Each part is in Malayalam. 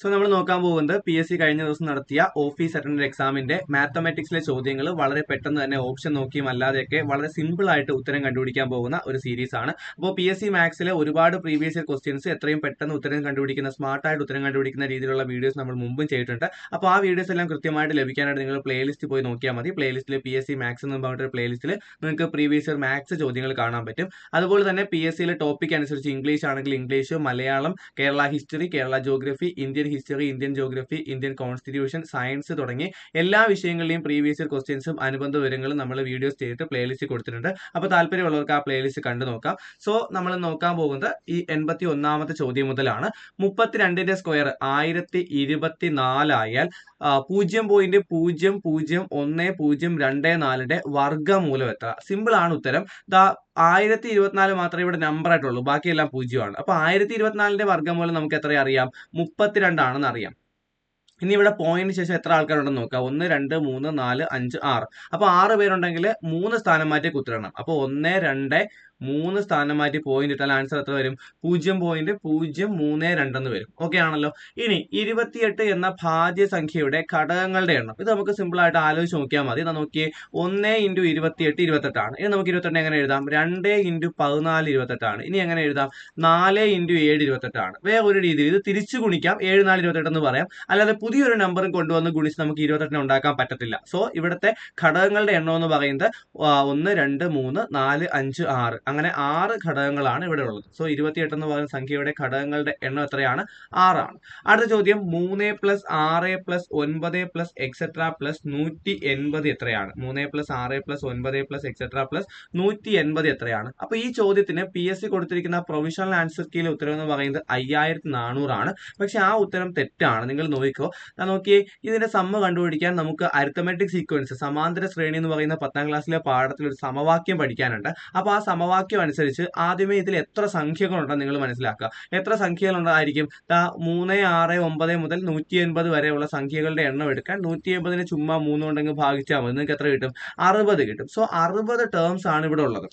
സോ നമ്മൾ നോക്കാൻ പോകുന്നത് പി എസ് സി കഴിഞ്ഞ ദിവസം നടത്തിയ ഓഫീസ് അറ്റൻഡർ എക്സാമിന്റെ മാത്തമാറ്റിക്സിലെ ചോദ്യങ്ങൾ. വളരെ പെട്ടെന്ന് തന്നെ ഓപ്ഷൻ നോക്കിയും അല്ലാതെയൊക്കെ വളരെ സിമ്പിൾ ആയിട്ട് ഉത്തരം കണ്ടുപിടിക്കാൻ പോകുന്ന ഒരു സീരീസ് ആണ്. അപ്പോൾ പി എസ് സി മാത്സിലെ ഒരുപാട് പ്രീവിയസ് ഇയർ ക്വസ്റ്റ്യൻസ് എത്രയും പെട്ടെന്ന് ഉത്തരം കണ്ടുപിടിക്കുന്ന സ്മാർട്ടായിട്ട് ഉത്തരം കണ്ടുപിടിക്കുന്ന രീതിയിലുള്ള വീഡിയോസ് നമ്മൾ മുമ്പും ചെയ്തിട്ടുണ്ട്. അപ്പോൾ ആ വീഡിയോസ് എല്ലാം കൃത്യമായിട്ട് ലഭിക്കാനായിട്ട് നിങ്ങൾ പ്ലേലിസ്റ്റ് പോയി നോക്കിയാൽ മതി. പ്ലേലിസ്റ്റിൽ പി എസ് സി മാത്സ് എന്ന് പറഞ്ഞിട്ട് പ്ലേലിസ്റ്റിൽ നിങ്ങൾക്ക് പ്രീവിയസ് ഇയർ മാത്സ് ചോദ്യങ്ങൾ കാണാൻ പറ്റും. അതുപോലെ തന്നെ പി എസ് സിയിലെ ടോപ്പിക് അനുസരിച്ച് ഇംഗ്ലീഷ് ആണെങ്കിൽ English Malayalam Kerala history Kerala geography Indian history Indian geography Indian constitution science തുടങ്ങി എല്ലാ വിഷയങ്ങളിലെയും പ്രീവിയസ് ഇയർ ക്വസ്റ്റ്യൻസും അനുബന്ധ വിവരങ്ങളും നമ്മൾ വീഡിയോസ് ചെയ്തിട്ട് പ്ലേലിസ്റ്റ് കൊടുത്തിട്ടുണ്ട്. അപ്പോൾ താല്പര്യമുള്ളവർക്ക് ആ പ്ലേലിസ്റ്റ് കണ്ടു നോക്കാം. സോ നമ്മൾ നോക്കാൻ പോകുന്നത് ഈ എൺപത്തി ഒന്നാമത്തെ ചോദ്യം മുതലാണ്. മുപ്പത്തിരണ്ടിന്റെ സ്ക്വയർ ആയിരത്തി ഇരുപത്തി നാലായാൽ പൂജ്യം പോയിന്റ് പൂജ്യം പൂജ്യം ഒന്ന് പൂജ്യം രണ്ട് നാലിന്റെ വർഗമൂലം എത്ര? സിമ്പിൾ ആണ് ഉത്തരം. ദാ ആയിരത്തി ഇരുപത്തിനാല് മാത്രമേ ഇവിടെ നമ്പർ ആയിട്ടുള്ളൂ. ബാക്കിയെല്ലാം പൂജ്യമാണ്. അപ്പൊ ആയിരത്തി ഇരുപത്തിനാലിന്റെ വർഗമൂലം നമുക്ക് എത്ര അറിയാം? മുപ്പത്തിരണ്ടാണെന്ന് അറിയാം. ഇനി ഇവിടെ പോയിന്റിന് ശേഷം എത്ര ആൾക്കാരുണ്ടെന്ന് നോക്കാം. ഒന്ന് രണ്ട് മൂന്ന് നാല് അഞ്ച് ആറ്. അപ്പൊ ആറ് പേരുണ്ടെങ്കിൽ മൂന്ന് സ്ഥാനം മാറ്റി കുത്തിരണം അപ്പൊ ഒന്ന് രണ്ട് മൂന്ന് സ്ഥാനം മാറ്റി പോയിന്റ് ഇട്ടാൽ ആൻസർ എത്ര വരും? പൂജ്യം പോയിന്റ് പൂജ്യം മൂന്ന് രണ്ടെന്ന് വരും. ഓക്കെ ആണല്ലോ? ഇനി ഇരുപത്തിയെട്ട് എന്ന ഭാജ്യ സംഖ്യയുടെ ഘടകങ്ങളുടെ എണ്ണം. ഇത് നമുക്ക് സിമ്പിൾ ആയിട്ട് ആലോചിച്ച് നോക്കിയാൽ മതി. നോക്കിയേ ഒന്ന് ഇന്റു ഇരുപത്തിയെട്ട് ഇരുപത്തെട്ടാണ് ഇനി നമുക്ക് ഇരുപത്തെട്ട് എങ്ങനെ എഴുതാം? രണ്ട് ഇന്റു പതിനാല് ഇരുപത്തെട്ടാണ് ഇനി എങ്ങനെ എഴുതാം? നാല് ഇന്റു ഏഴ് ഇരുപത്തെട്ടാണ് വേറെ ഒരു രീതിയിൽ ഇത് തിരിച്ചു ഗുണിക്കാം. ഏഴ് നാല് ഇരുപത്തെട്ട് എന്ന് പറയാം. അല്ലാതെ പുതിയൊരു നമ്പറും കൊണ്ടുവന്ന് ഗുണിച്ച് നമുക്ക് ഇരുപത്തെട്ടിനെ ഉണ്ടാക്കാൻ പറ്റത്തില്ല. സോ ഇവിടുത്തെ ഘടകങ്ങളുടെ എണ്ണം എന്ന് പറയുന്നത് ഒന്ന് രണ്ട് മൂന്ന് നാല് അഞ്ച് ആറ്. അങ്ങനെ ആറ് ഘടകങ്ങളാണ് ഇവിടെ ഉള്ളത്. സോ ഇരുപത്തിയെട്ട് എന്ന് പറയുന്ന സംഖ്യയുടെ ഘടകങ്ങളുടെ എണ്ണം എത്രയാണ്? ആറാണ്. അടുത്ത ചോദ്യം മൂന്ന് പ്ലസ് ആറ് പ്ലസ് ഒൻപത് പ്ലസ് എക്സെട്ര പ്ലസ് നൂറ്റി എൺപത് എത്രയാണ്? മൂന്ന് പ്ലസ് ആറ് പ്ലസ് ഒൻപത് പ്ലസ് എക്സെട്ര പ്ലസ് നൂറ്റി എൺപത് എത്രയാണ്? അപ്പൊ ഈ ചോദ്യത്തിന് പി എസ് സി കൊടുത്തിരിക്കുന്ന പ്രൊവിഷണൽ ആൻസർ കീയിലെ ഉത്തരം എന്ന് പറയുന്നത് അയ്യായിരത്തി നാനൂറാണ് പക്ഷെ ആ ഉത്തരം തെറ്റാണ്. നിങ്ങൾ നോക്കിക്കോ. നോക്കി ഇതിന്റെ സമ്മ കണ്ടുപിടിക്കാൻ നമുക്ക് അരിത്തമെറ്റിക് സീക്വൻസ് സമാന്തര ശ്രേണി എന്ന് പറയുന്ന പത്താം ക്ലാസ്സിലെ പാഠത്തിൽ ഒരു സമവാക്യം പഠിക്കാനുണ്ട്. അപ്പൊ ആ സമവാക്യം അനുസരിച്ച് ആദ്യമേ ഇതിൽ എത്ര സംഖ്യകളുണ്ടെന്ന് നിങ്ങൾ മനസ്സിലാക്കുക. എത്ര സംഖ്യകളുണ്ടായിരിക്കും? മൂന്ന് ആറ് ഒമ്പത് മുതൽ നൂറ്റി എൺപത് വരെയുള്ള സംഖ്യകളുടെ എണ്ണം എടുക്കാൻ നൂറ്റി എൺപതിന് ചുമ്മാ മൂന്ന് കൊണ്ടെങ്കിൽ ഭാഗിച്ചാൽ മതി. നിങ്ങൾക്ക് എത്ര കിട്ടും? അറുപത് കിട്ടും. സോ അറുപത് ടേംസ് ആണ് ഇവിടെ ഉള്ളത്.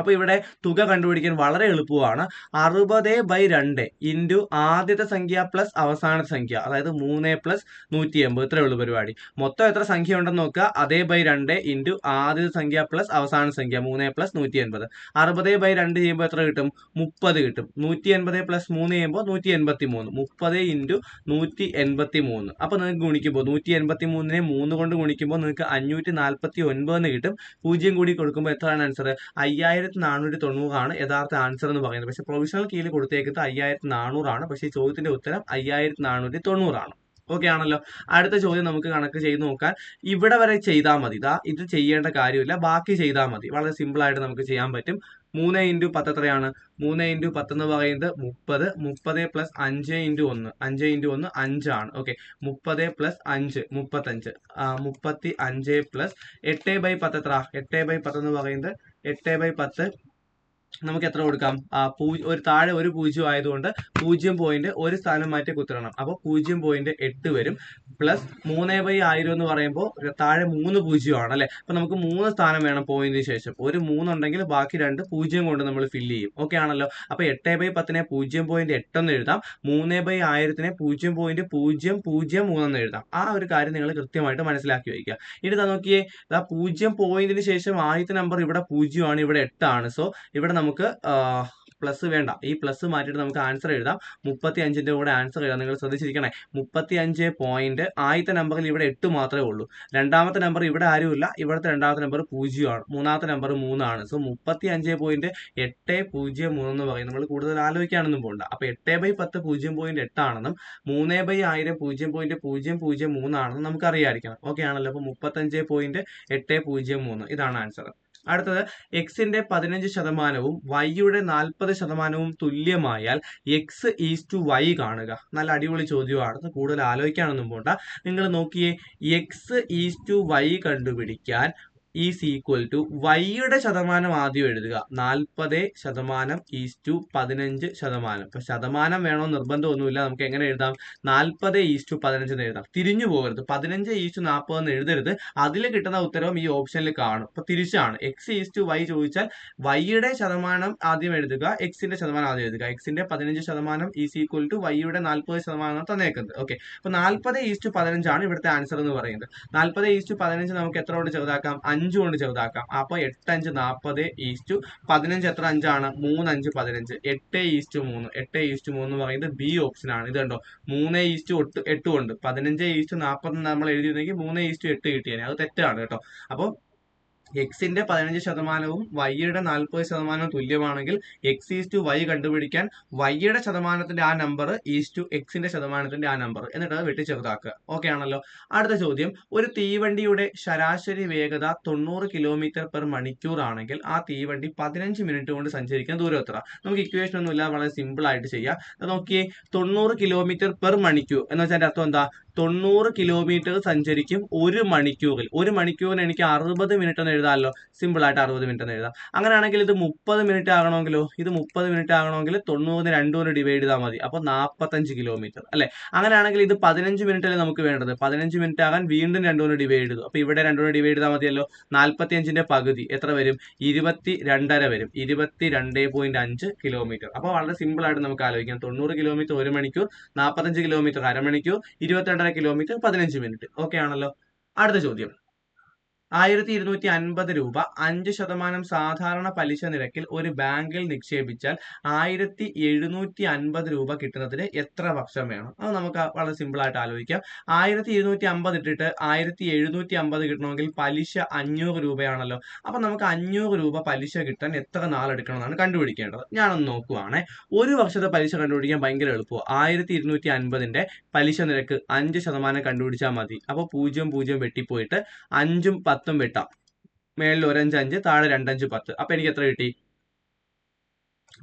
അപ്പൊ ഇവിടെ തുക കണ്ടുപിടിക്കാൻ വളരെ എളുപ്പമാണ് അറുപത് ബൈ രണ്ട് ഇന്റു ആദ്യത്തെ സംഖ്യ പ്ലസ് അവസാനത്തെ സംഖ്യ അതായത് മൂന്ന് പ്ലസ് നൂറ്റി എൺപത് ഇത്രയേ ഉള്ളൂ പരിപാടി. മൊത്തം എത്ര സംഖ്യ ഉണ്ടെന്ന് നോക്കുക. അതേ ബൈ രണ്ട് ഇന്റു ആദ്യത്തെ സംഖ്യ പ്ലസ് അവസാന സംഖ്യ മൂന്ന് പ്ലസ് നൂറ്റി എൺപത് അറുപത് ബൈ രണ്ട് ചെയ്യുമ്പോൾ എത്ര കിട്ടും? മുപ്പത് കിട്ടും. നൂറ്റി എൺപത് പ്ലസ് മൂന്ന് ചെയ്യുമ്പോൾ നൂറ്റി എൺപത്തി മൂന്ന് മുപ്പത് ഇന്റു നൂറ്റി എൺപത്തി മൂന്ന് അപ്പൊ നിങ്ങൾക്ക് ഗുണിക്കുമ്പോൾ നൂറ്റി എൺപത്തി മൂന്നിനെ മൂന്ന് കൊണ്ട് ഗുണിക്കുമ്പോൾ നിങ്ങൾക്ക് അഞ്ഞൂറ്റി നാൽപ്പത്തി ഒൻപതെന്ന് കിട്ടും. പൂജ്യം കൂടി കൊടുക്കുമ്പോൾ എത്രയാണ് ആൻസർ അയ്യായിരത്തി അയ്യായിരത്തി നാനൂറ്റി തൊണ്ണൂറാണ് യഥാർത്ഥ ആൻസർ എന്ന് പറയുന്നത്. പക്ഷെ പ്രൊവിഷണൽ കീഴിൽ കൊടുത്തേക്കുന്നത് അയ്യായിരത്തി നാനൂറാണ് പക്ഷേ ഈ ചോദ്യത്തിന്റെ ഉത്തരം അയ്യായിരത്തി നാനൂറ്റി തൊണ്ണൂറാണ്. ഓക്കെ ആണല്ലോ? അടുത്ത ചോദ്യം നമുക്ക് കണക്ക് ചെയ്ത് നോക്കാൻ ഇവിടെ വരെ ചെയ്താൽ മതി. ഇതാ ഇത് ചെയ്യേണ്ട കാര്യമില്ല. ബാക്കി ചെയ്താൽ മതി. വളരെ സിമ്പിൾ ആയിട്ട് നമുക്ക് ചെയ്യാൻ പറ്റും. മൂന്ന് ഇന്റു പത്ത് എത്രയാണ്? മൂന്ന് ഇന്റു പത്ത് എന്ന് പറയുന്നത് മുപ്പത്. മുപ്പത് പ്ലസ് അഞ്ച് ഇന്റു ഒന്ന്. അഞ്ച് ഇന്റു ഒന്ന് അഞ്ചാണ്. ഓക്കെ മുപ്പത് പ്ലസ് അഞ്ച്. മുപ്പത്തഞ്ച്. മുപ്പത്തി അഞ്ച് പ്ലസ് എട്ട് ബൈ പത്ത് എത്ര എട്ട് ബൈ പത്ത് എന്ന് പറയുന്നത് എട്ട് ബൈ പത്ത്. നമുക്ക് എത്ര കൊടുക്കാം? ഒരു താഴെ ഒരു പൂജ്യം ആയതുകൊണ്ട് പൂജ്യം പോയിന്റ് ഒരു സ്ഥാനം മാറ്റി കുത്തിരണം അപ്പോൾ പൂജ്യം പോയിന്റ് എട്ട് വരും. പ്ലസ് മൂന്ന് ബൈ ആയിരം എന്ന് പറയുമ്പോൾ താഴെ മൂന്ന് പൂജ്യമാണ് അല്ലെ? അപ്പൊ നമുക്ക് മൂന്ന് സ്ഥാനം വേണം പോയിന്റിന് ശേഷം. ഒരു മൂന്നുണ്ടെങ്കിൽ ബാക്കി രണ്ട് പൂജ്യം കൊണ്ട് നമ്മൾ ഫില്ല് ചെയ്യും. ഓക്കെ ആണല്ലോ? അപ്പൊ എട്ട് ബൈ പത്തിനെ പൂജ്യം പോയിന്റ് എട്ടെന്ന് എഴുതാം. മൂന്ന് ബൈ ആയിരത്തിനെ പൂജ്യം പോയിന്റ് പൂജ്യം പൂജ്യം മൂന്നെന്ന് എഴുതാം. ആ ഒരു കാര്യം നിങ്ങൾ കൃത്യമായിട്ട് മനസ്സിലാക്കി വയ്ക്കുക. ഇനി നോക്കിയേ. പൂജ്യം പോയിന്റിന് ശേഷം ആദ്യത്തെ നമ്പർ ഇവിടെ പൂജ്യമാണ് ഇവിടെ എട്ടാണ് സോ ഇവിടെ നമുക്ക് പ്ലസ് വേണ്ട. ഈ പ്ലസ് മാറ്റിയിട്ട് നമുക്ക് ആൻസർ എഴുതാം. മുപ്പത്തി അഞ്ചിന്റെ കൂടെ ആൻസർ എഴുതാം. നിങ്ങൾ ശ്രദ്ധിച്ചിരിക്കണേ. മുപ്പത്തി അഞ്ച് പോയിന്റ് ആദ്യത്തെ നമ്പറിൽ ഇവിടെ എട്ട് മാത്രമേ ഉള്ളൂ. രണ്ടാമത്തെ നമ്പർ ഇവിടെ ആരുമില്ല. ഇവിടുത്തെ രണ്ടാമത്തെ നമ്പർ പൂജ്യമാണ്. മൂന്നാമത്തെ നമ്പർ മൂന്നാണ്. സോ മുപ്പത്തി അഞ്ച് പോയിന്റ് എട്ട് പൂജ്യം മൂന്ന് എന്ന് പറയും. നമ്മൾ കൂടുതൽ ആലോചിക്കാനൊന്നും പോകണ്ട അപ്പോൾ എട്ട് ബൈ പത്ത് പൂജ്യം പോയിന്റ് എട്ടാണെന്നും മൂന്ന് ബൈ ആയിരം പൂജ്യം പോയിന്റ് പൂജ്യം പൂജ്യം മൂന്നാണെന്നും നമുക്ക് അറിയാമായിരിക്കണം. ഓക്കെ ആണല്ലോ. അപ്പോൾ മുപ്പത്തഞ്ച് പോയിന്റ് എട്ട് പൂജ്യം മൂന്ന്. ഇതാണ് ആൻസർ അടുത്തത് എക്സിന്റെ പതിനഞ്ച് ശതമാനവും വൈയുടെ നാൽപ്പത് ശതമാനവും തുല്യമായാൽ എക്സ് ഈസ് ടു വൈ കാണുക. നല്ല അടിപൊളി ചോദ്യമാണ്. കൂടുതൽ ആലോചിക്കാനൊന്നും പോണ്ട. നിങ്ങൾ നോക്കിയേ എക്സ് ഈസ് ടു വൈ കണ്ടുപിടിക്കാൻ ഈസ് ഈക്വൽ ടു വൈയുടെ ശതമാനം ആദ്യം എഴുതുക. നാൽപ്പത് ശതമാനം ഈസ് ടു പതിനഞ്ച് ശതമാനം. ഇപ്പൊ ശതമാനം വേണോ നിർബന്ധമൊന്നുമില്ല. നമുക്ക് എങ്ങനെ എഴുതാം? നാൽപ്പത് ഈസ് ടു പതിനഞ്ച് എന്ന് എഴുതാം. തിരിഞ്ഞു പോകരുത്. പതിനഞ്ച് ഈസ് ടു നാൽപ്പത് എന്ന് എഴുതരുത്. അതിൽ കിട്ടുന്ന ഉത്തരവും ഈ ഓപ്ഷനിൽ കാണും. അപ്പൊ തിരിച്ചാണ്. എക്സ് ഈസ് ടു വൈ ചോദിച്ചാൽ വൈയുടെ ശതമാനം ആദ്യം എഴുതുക. എക്സിന്റെ ശതമാനം ആദ്യം എഴുതുക. എക്സിന്റെ പതിനഞ്ച് ശതമാനം ഈസ് ഈക്വൽ ടു വൈയുടെ നാൽപ്പത് ശതമാനം തന്നേക്കുന്നത്. ഓക്കെ അപ്പൊ നാൽപ്പത് ഈസ് ടു പതിനഞ്ചാണ് ഇവിടുത്തെ ആൻസർ എന്ന് പറയുന്നത്. നാൽപ്പത് ഈസ് ടു പതിനഞ്ച് നമുക്ക് എത്ര കൊണ്ട് ചെറുതാക്കാം? അഞ്ച് കൊണ്ട് ചെറുതാക്കാം. അപ്പൊ എട്ടഞ്ച് നാൽപ്പത് ഈസ്റ്റു പതിനഞ്ച് എത്ര അഞ്ചാണ്? മൂന്ന് അഞ്ച് പതിനഞ്ച്. എട്ട് ഈസ്റ്റു മൂന്ന്. എട്ട് ഈസ്റ്റു മൂന്ന് പറയുന്നത് ബി ഓപ്ഷൻ ആണ്. ഇത് കണ്ടോ? മൂന്ന് ഈസ്റ്റു എട്ട് എട്ട് കൊണ്ട്. പതിനഞ്ച് ഈസ്റ്റു നാൽപ്പത് നമ്മൾ എഴുതിയിരുന്നെങ്കിൽ മൂന്ന് ഈസ്റ്റു എട്ട് കിട്ടിയേനെ. അത് തെറ്റാണ് കേട്ടോ. അപ്പോൾ എക്സിന്റെ പതിനഞ്ച് ശതമാനവും വൈയുടെ നാൽപ്പത് ശതമാനവും തുല്യമാണെങ്കിൽ എക്സ് ഈസ് ടു വൈ കണ്ടുപിടിക്കാൻ വൈയുടെ ശതമാനത്തിന്റെ ആ നമ്പർ ഈസ് ടു എക്സിന്റെ ശതമാനത്തിന്റെ ആ നമ്പർ എന്നിട്ട് അത് വെട്ടി ചെറുതാക്കുക ഓക്കെ ആണല്ലോ. അടുത്ത ചോദ്യം. ഒരു തീവണ്ടിയുടെ ശരാശരി വേഗത തൊണ്ണൂറ് കിലോമീറ്റർ പെർ മണിക്കൂർ ആണെങ്കിൽ ആ തീവണ്ടി പതിനഞ്ച് മിനിറ്റ് കൊണ്ട് സഞ്ചരിക്കുന്ന ദൂരം എത്ര നമുക്ക് ഇക്വേഷൻ ഒന്നുമില്ല വളരെ സിമ്പിൾ ആയിട്ട് ചെയ്യാം. നോക്കിയേ തൊണ്ണൂറ് കിലോമീറ്റർ പെർ മണിക്കൂർ എന്ന് വെച്ചാൽ അർത്ഥം എന്താ? തൊണ്ണൂറ് കിലോമീറ്റർ സഞ്ചരിക്കും ഒരു മണിക്കൂറിൽ. ഒരു മണിക്കൂറിന് എനിക്ക് അറുപത് മിനിറ്റ് എന്ന് എഴുതാമല്ലോ സിമ്പിൾ ആയിട്ട് അറുപത് മിനിറ്റ് എന്ന് എഴുതാം. അങ്ങനെയാണെങ്കിൽ ഇത് മുപ്പത് മിനിറ്റ് ആകണമെങ്കിലോ? ഇത് മുപ്പത് മിനിറ്റ് ആകണമെങ്കിൽ തൊണ്ണൂറിന് രണ്ടൂറ് ഡിവൈഡ് ചെയ്താൽ മതി. അപ്പോൾ നാൽപ്പത്തഞ്ച് കിലോമീറ്റർ അല്ലെ? അങ്ങനെയാണെങ്കിൽ ഇത് പതിനഞ്ച് മിനിറ്റ് അല്ലേ നമുക്ക് വേണ്ടത്? പതിനഞ്ച് മിനിറ്റ് ആകാൻ വീണ്ടും രണ്ടുകൊണ്ട് ഡിവൈഡ് ചെയ്തു. അപ്പോൾ ഇവിടെ രണ്ടുകൊണ്ട് ഡിവൈഡ് ചെയ്താൽ മതിയല്ലോ? നാൽപ്പത്തി അഞ്ചിന്റെ പകുതി എത്ര വരും? ഇരുപത്തി രണ്ടര വരും. ഇരുപത്തി രണ്ട് പോയിന്റ് അഞ്ച് കിലോമീറ്റർ അപ്പോൾ വളരെ സിമ്പിളായിട്ട് നമുക്ക് ആലോചിക്കാം. തൊണ്ണൂറ് കിലോമീറ്റർ ഒരു മണിക്കൂർ നാൽപ്പത്തഞ്ച് കിലോമീറ്റർ അരമണിക്കൂർ ഇരുപത്തിരണ്ടര കിലോമീറ്റർ പതിനഞ്ച് മിനിറ്റ് ഓക്കെ ആണല്ലോ? അടുത്ത ചോദ്യം. ആയിരത്തി ഇരുന്നൂറ്റി അൻപത് രൂപ അഞ്ച് ശതമാനം സാധാരണ പലിശ നിരക്കിൽ ഒരു ബാങ്കിൽ നിക്ഷേപിച്ചാൽ ആയിരത്തി എഴുന്നൂറ്റി അൻപത് രൂപ കിട്ടുന്നതിന് എത്ര വർഷം വേണം? അത് നമുക്ക് വളരെ സിമ്പിൾ ആയിട്ട് ആലോചിക്കാം. ആയിരത്തി ഇരുന്നൂറ്റി അമ്പത് ഇട്ടിട്ട് ആയിരത്തി എഴുന്നൂറ്റി അമ്പത് കിട്ടണമെങ്കിൽ പലിശ അഞ്ഞൂറ് രൂപയാണല്ലോ. അപ്പൊ നമുക്ക് അഞ്ഞൂറ് രൂപ പലിശ കിട്ടാൻ എത്ര നാളെടുക്കണമെന്നാണ് കണ്ടുപിടിക്കേണ്ടത്. ഞാനൊന്ന് നോക്കുവാണേ. ഒരു വർഷത്തെ പലിശ കണ്ടുപിടിക്കാൻ ഭയങ്കര എളുപ്പമാണ് ആയിരത്തി ഇരുന്നൂറ്റി അൻപതിന്റെ പലിശ നിരക്ക് അഞ്ച് ശതമാനം കണ്ടുപിടിച്ചാൽ മതി. അപ്പോൾ പൂജ്യം പൂജ്യം വെട്ടിപ്പോയിട്ട് അഞ്ചും വെട്ടാം. മേളിൽ ഒരഞ്ച് അഞ്ച് താഴെ രണ്ടഞ്ച് പത്ത്. അപ്പൊ എനിക്ക് എത്ര കിട്ടി?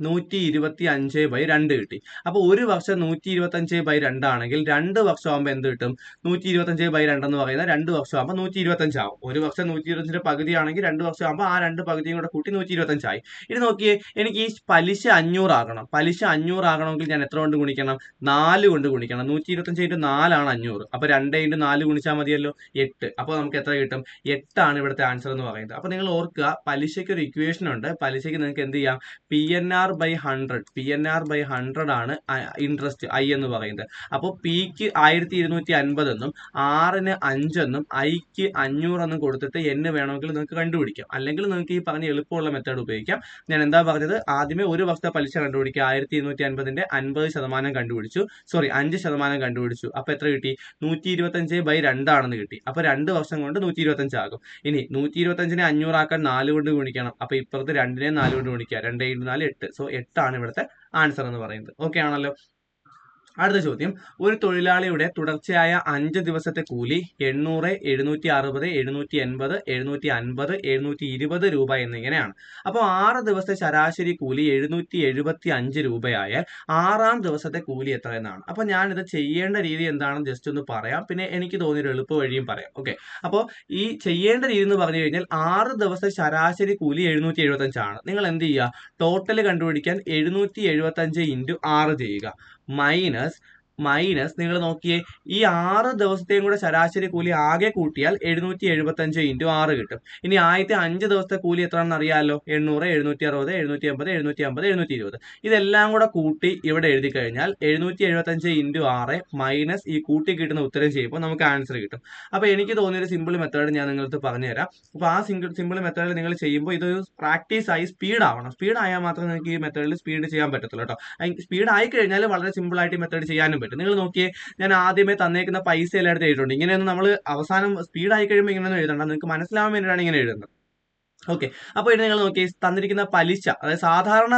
നൂറ്റി ഇരുപത്തി അഞ്ച് ബൈ രണ്ട് കിട്ടി. അപ്പൊ ഒരു വർഷം നൂറ്റി ഇരുപത്തി അഞ്ച് ബൈ രണ്ടാണെങ്കിൽ രണ്ട് വർഷം ആകുമ്പോൾ എന്ത് കിട്ടും? നൂറ്റി ഇരുപത്തി അഞ്ച് ബൈ രണ്ടെന്ന് പറയുന്ന രണ്ട് വർഷം ആകുമ്പോൾ നൂറ്റി ഇരുപത്തി അഞ്ചാവും ഒരു വർഷം നൂറ്റി ഇരുപത്തഞ്ചിന്റെ പകുതിയാണെങ്കിൽ രണ്ട് വർഷം ആകുമ്പോൾ ആ രണ്ട് പകുതിയും കൂടെ കൂട്ടി നൂറ്റി ഇരുപത്തി അഞ്ചായി ഇനി നോക്കിയേ എനിക്ക് ഈ പലിശ അഞ്ഞൂറാകണം പലിശ അഞ്ഞൂറാകണമെങ്കിൽ ഞാൻ എത്ര കൊണ്ട് ഗുണിക്കണം? നാല് കൊണ്ട് ഗുണിക്കണം. നൂറ്റി ഇരുപത്തഞ്ച് ഇന്റു നാലാണ് അഞ്ഞൂറ്. അപ്പൊ രണ്ട് ഇന്റു നാല് ഗുണിച്ചാൽ മതിയല്ലോ? എട്ട്. അപ്പോൾ നമുക്ക് എത്ര കിട്ടും? എട്ടാണ് ഇവിടുത്തെ ആൻസർ എന്ന് പറയുന്നത്. അപ്പൊ നിങ്ങൾ ഓർക്കുക പലിശയ്ക്ക് ഒരു ഇക്വേഷൻ ഉണ്ട്. പലിശയ്ക്ക് നിങ്ങൾക്ക് എന്ത് ചെയ്യാം? P N R by hundred P N R by hundred ആണ് ഇൻട്രസ്റ്റ് ഐ എന്ന് പറയുന്നത്. അപ്പോൾ പിക്ക് ആയിരത്തി ഇരുന്നൂറ്റി അൻപത് എന്നും ആറിന് അഞ്ചെന്നും ഐക്ക് അഞ്ഞൂറെന്നും കൊടുത്തിട്ട് എന്ന് വേണമെങ്കിൽ നിങ്ങൾക്ക് കണ്ടുപിടിക്കാം. അല്ലെങ്കിൽ നിങ്ങൾക്ക് ഈ പറഞ്ഞ എളുപ്പമുള്ള മെത്തേഡ് ഉപയോഗിക്കാം. ഞാൻ എന്താ പറഞ്ഞത്? ആദ്യമേ ഒരു വർഷത്തെ പലിശ കണ്ടുപിടിക്കുക. ആയിരത്തി ഇരുന്നൂറ്റി അൻപതിന്റെ അൻപത് ശതമാനം കണ്ടുപിടിച്ചു. സോറി അഞ്ച് ശതമാനം കണ്ടുപിടിച്ചു. അപ്പോൾ എത്ര കിട്ടി? നൂറ്റി ഇരുപത്തഞ്ച് ബൈ രണ്ടാണെന്ന് കിട്ടി. അപ്പോൾ രണ്ട് വർഷം കൊണ്ട് നൂറ്റി ഇരുപത്തഞ്ച് ആകും. ഇനി നൂറ്റി ഇരുപത്തഞ്ചിനെ അഞ്ഞൂറാക്കാൻ നാല് കൊണ്ട് ഗുണിക്കണം. അപ്പോൾ ഇപ്പുറത്ത് രണ്ടിനെ നാല് കൊണ്ട് ഗുണിക്കുക. രണ്ട് ഇന്റു നാല് എട്ട്. സോ എട്ടാണ് ഇവിടുത്തെ ആൻസർ എന്ന് പറയുന്നത്. ഓക്കെ ആണല്ലോ? അടുത്ത ചോദ്യം. ഒരു തൊഴിലാളിയുടെ തുടർച്ചയായ അഞ്ച് ദിവസത്തെ കൂലി എണ്ണൂറ് എഴുന്നൂറ്റി അറുപത് എഴുന്നൂറ്റി എൺപത് എഴുന്നൂറ്റി അൻപത് എഴുന്നൂറ്റി ഇരുപത് രൂപ എന്നിങ്ങനെയാണ്. അപ്പോൾ ആറ് ദിവസത്തെ ശരാശരി കൂലി എഴുന്നൂറ്റി എഴുപത്തി അഞ്ച് രൂപയായാൽ ആറാം ദിവസത്തെ കൂലി എത്ര എന്നാണ്. അപ്പോൾ ഞാനിത് ചെയ്യേണ്ട രീതി എന്താണെന്ന് ജസ്റ്റ് ഒന്ന് പറയാം. പിന്നെ എനിക്ക് തോന്നിയൊരു എളുപ്പ വഴിയും പറയാം. ഓക്കെ. അപ്പോൾ ഈ ചെയ്യേണ്ട രീതി എന്ന് പറഞ്ഞു കഴിഞ്ഞാൽ ആറ് ദിവസത്തെ ശരാശരി കൂലി എഴുന്നൂറ്റി എഴുപത്തഞ്ചാണ് നിങ്ങൾ എന്ത് ചെയ്യുക? ടോട്ടൽ കണ്ടുപിടിക്കാൻ എഴുന്നൂറ്റി എഴുപത്തഞ്ച് ഇന്റു ആറ് ചെയ്യുക. മൈനസ് മൈനസ് നിങ്ങൾ നോക്കിയേ ഈ ആറ് ദിവസത്തെയും കൂടെ ശരാശരി കൂലി ആകെ കൂട്ടിയാൽ എഴുന്നൂറ്റി എഴുപത്തി അഞ്ച് ഇന്റു ആറ് കിട്ടും. ഇനി ആദ്യത്തെ അഞ്ച് ദിവസത്തെ കൂലി എത്രയാണെന്ന് അറിയാമല്ലോ എണ്ണൂറ് എഴുന്നൂറ്റി അറുപത് എഴുന്നൂറ്റി അമ്പത് എഴുന്നൂറ്റി അമ്പത് എഴുന്നൂറ്റി ഇരുപത് ഇതെല്ലാം കൂടെ കൂട്ടി ഇവിടെ എഴുതി കഴിഞ്ഞാൽ എഴുന്നൂറ്റി എഴുപത്തി അഞ്ച് ഇന്റു ആറ് മൈനസ് ഈ കൂട്ടി കിട്ടുന്ന ഉത്തരം ചെയ്യുമ്പോൾ നമുക്ക് ആൻസർ കിട്ടും. അപ്പോൾ എനിക്ക് തോന്നിയൊരു സിമ്പിൾ മെത്തേഡ് ഞാൻ നിങ്ങൾക്ക് പറഞ്ഞുതരാം. അപ്പോൾ ആ സിംഗിൾ സിമ്പിൾ മെത്തേഡ് നിങ്ങൾ ചെയ്യുമ്പോൾ ഇതൊരു പ്രാക്ടീസ് ആയി സ്പീഡ് ആവണം. സ്പീഡ് ആയാൽ മാത്രമേ നിങ്ങൾക്ക് ഈ മെത്തേഡിൽ സ്പീഡ് ചെയ്യാൻ പറ്റത്തുള്ളൂ കേട്ടോ. സ്പീഡ് ആയി കഴിഞ്ഞാൽ വളരെ സിമ്പിൾ ആയിട്ട് മെത്തേഡ് ചെയ്യാനും പറ്റും. നിങ്ങൾ നോക്കിയേ ഞാൻ ആദ്യമേ തന്നേക്കുന്ന പൈസ എല്ലാം എടുത്ത് എഴുതിയിട്ടുണ്ട്. ഇങ്ങനെയൊന്നും നമ്മൾ അവസാനം സ്പീഡ് ആയി കഴിയുമ്പോൾ ഇങ്ങനെയൊന്നും എഴുതണ്ട. നിങ്ങൾക്ക് മനസ്സിലാവാൻ വേണ്ടിയിട്ടാണ് ഇങ്ങനെ എഴുതുന്നത്. ഓക്കെ അപ്പോൾ ഇത് നിങ്ങൾ നോക്കി തന്നിരിക്കുന്ന പലിശ അതായത് സാധാരണ